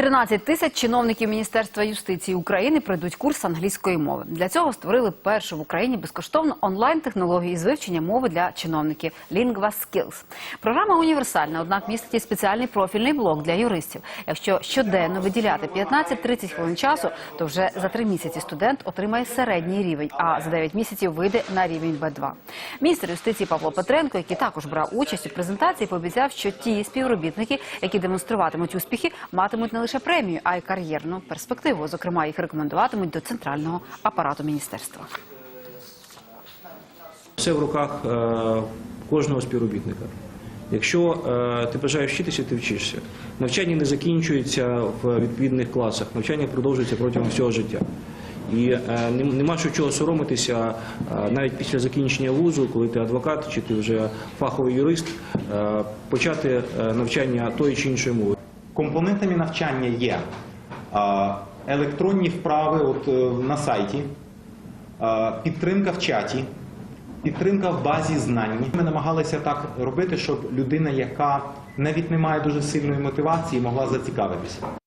13 тисяч чиновників Міністерства юстиції України пройдуть курс англійської мови. Для цього створили першу в Україні безкоштовну онлайн-технологію із вивчення мови для чиновників Lingua Skills. Програма універсальна, однак містить і спеціальний профільний блок для юристів. Якщо щоденно виділяти 15-30 хвилин часу, то вже за три місяці студент отримає середній рівень, а за 9 місяців вийде на рівень Б2. Міністр юстиції Павло Петренко, який також брав участь у презентації, пообіцяв, що ті співробітники, які демонструватимуть успіхи, матимуть не лише премію, а й кар'єрну перспективу. Зокрема, їх рекомендуватимуть до центрального апарату міністерства. Все в руках е, кожного співробітника. Якщо е, ти бажаєш вчитися, ти вчишся. Навчання не закінчується в відповідних класах, навчання продовжується протягом всього життя. І е, нема що чого соромитися навіть після закінчення вузу, коли ти адвокат чи ти вже фаховий юрист, почати навчання тої чи іншої мови. Компонентами навчання є електронні вправи от, е, на сайті, підтримка в чаті, підтримка в базі знань. Ми намагалися так робити, щоб людина, яка навіть не має дуже сильної мотивації, могла зацікавитися.